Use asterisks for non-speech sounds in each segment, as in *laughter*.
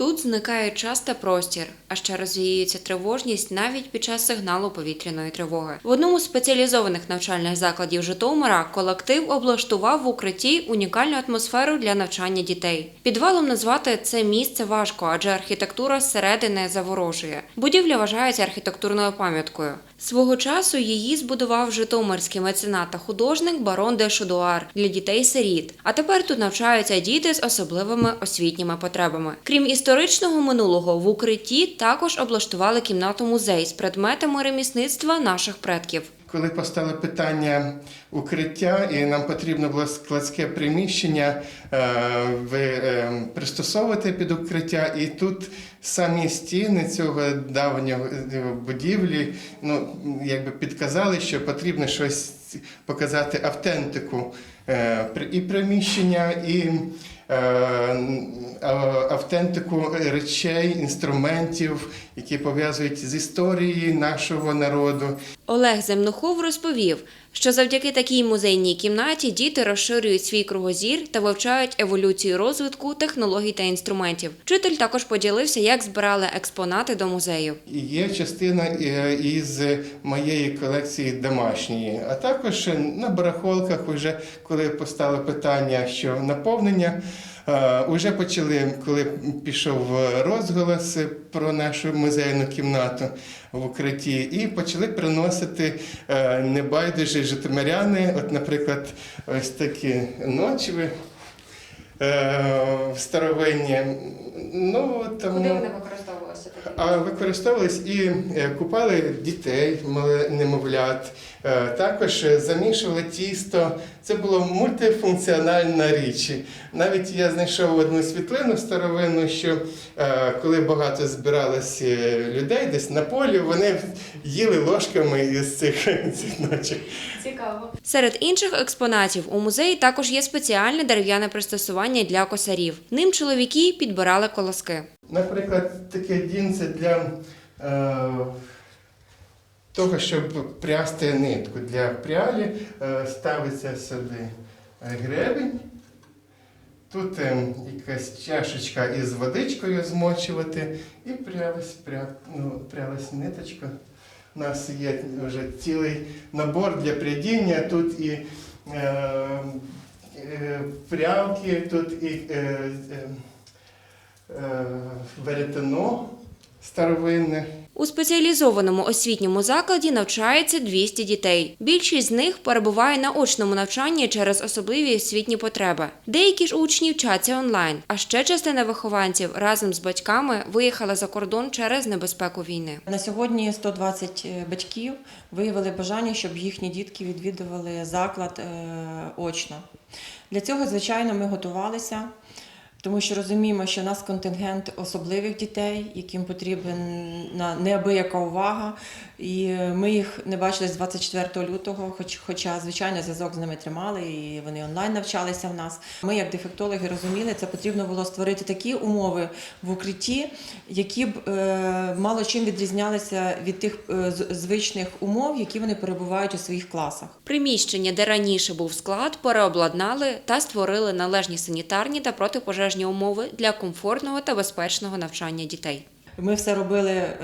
Тут зникає час та простір, а ще розвіюється тривожність навіть під час сигналу повітряної тривоги. В одному з спеціалізованих навчальних закладів Житомира колектив облаштував в укритті унікальну атмосферу для навчання дітей. Підвалом назвати це місце важко, адже архітектура зсередини заворожує. Будівля вважається архітектурною пам'яткою. Свого часу її збудував житомирський меценат та художник барон де Шудуар для дітей-сиріт. А тепер тут навчаються діти з особливими освітніми потребами. Крім історичного минулого, в укритті також облаштували кімнату музей з предметами ремісництва наших предків. Коли постало питання укриття, і нам потрібно було складське приміщення е, е, пристосовувати під укриття, і тут самі стіни цього давнього е, будівлі ну, якби підказали, що потрібно щось показати автентику і приміщення, і автентику речей, інструментів, які пов'язують з історією нашого народу. Олег Земнухов розповів, що завдяки такій музейній кімнаті діти розширюють свій кругозір та вивчають еволюцію розвитку технологій та інструментів. Вчитель також поділився, як збирали експонати до музею. Є частина е, із моєї колекції домашньої, а також на барахолках, уже коли постало питання, що наповнення. Е, Уже почали, коли пішов розголос про нашу музейну кімнату в укритті, і почали приносити е, небайдужі житомиряни. От, наприклад, ось такі ночви в старовинні. Ну, тому... використовувалися? А використовувались і е, купали дітей, немовлят. Е, Також е, замішували тісто. Це було мультифункціональна річ. Навіть я знайшов одну світлину старовинну, що коли багато збиралось людей десь на полі, вони їли ложками із цих, *laughs* цих ночок. Цікаво. Серед інших експонатів у музеї також є спеціальне дерев'яне пристосування для косарів. Ним чоловіки підбирали колоски. Наприклад, таке дінце для е, того, щоб прясти нитку. Для прялі е, ставиться сюди гребень. Тут е, якась чашечка із водичкою змочувати і прялась, пря, ну, прялась ниточка. У нас є вже цілий набор для прядіння. Тут і е, е, прялки, тут і е, е, е, веретено старовинне. У спеціалізованому освітньому закладі навчається 200 дітей. Більшість з них перебуває на очному навчанні через особливі освітні потреби. Деякі ж учні вчаться онлайн, а ще частина вихованців разом з батьками виїхала за кордон через небезпеку війни. На сьогодні 120 батьків виявили бажання, щоб їхні дітки відвідували заклад е, очно. Для цього, звичайно, ми готувалися, тому що розуміємо, що у нас контингент особливих дітей, яким потрібна неабияка увага. І ми їх не бачили з 24 лютого, хоч, хоча, звичайно, зв'язок з ними тримали, і вони онлайн навчалися в нас. Ми, як дефектологи, розуміли, це потрібно було створити такі умови в укритті, які б е, мало чим відрізнялися від тих е, звичних умов, які вони перебувають у своїх класах. Приміщення, де раніше був склад, переобладнали та створили належні санітарні та протипожежні умови для комфортного та безпечного навчання дітей. Ми все робили е,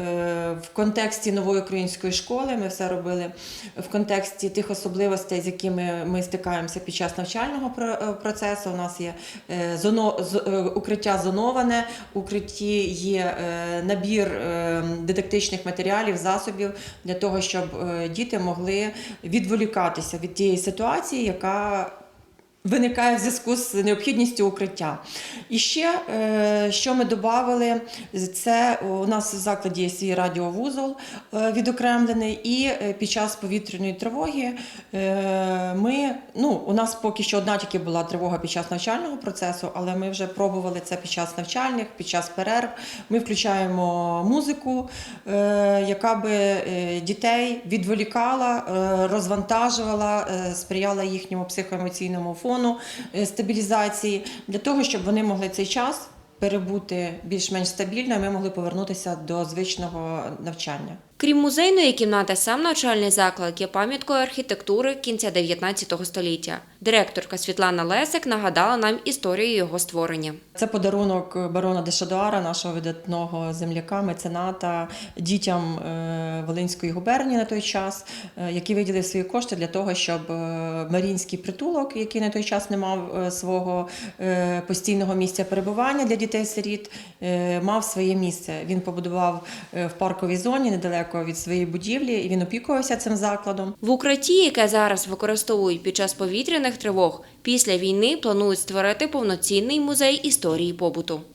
в контексті нової української школи. Ми все робили в контексті тих особливостей, з якими ми стикаємося під час навчального е, процесу. У нас є е, зоно, укриття зоноване, укритті є набір дидактичних матеріалів, засобів для того, щоб діти могли відволікатися від тієї ситуації, яка виникає в зв'язку з необхідністю укриття. І ще, е, що ми додали, це у нас в закладі є свій радіовузол е, відокремлений, і е, під час повітряної тривоги ми, ну, у нас поки що одна тільки була тривога під час навчального процесу, але ми вже пробували це під час навчальних, під час перерв. Ми включаємо музику, яка би дітей відволікала, розвантажувала, сприяла їхньому психоемоційному фону, е, стабілізації, для того, щоб вони могли цей час перебути більш-менш стабільно, і ми могли повернутися до звичного навчання. Крім музейної кімнати, сам навчальний заклад є пам'яткою архітектури кінця 19 століття. Директорка Світлана Лесик нагадала нам історію його створення. Це подарунок барона де Шадуара, нашого видатного земляка, мецената дітям е, Волинської губернії на той час, е, які виділив свої кошти для того, щоб е, Марінський притулок, який на той час не мав свого постійного місця перебування для дітей-сиріт, мав своє місце. Він побудував в парковій зоні недалеко від своєї будівлі, і він опікувався цим закладом. В укритті, яке зараз використовують під час повітряних тривог, після війни планують створити повноцінний музей історії побуту.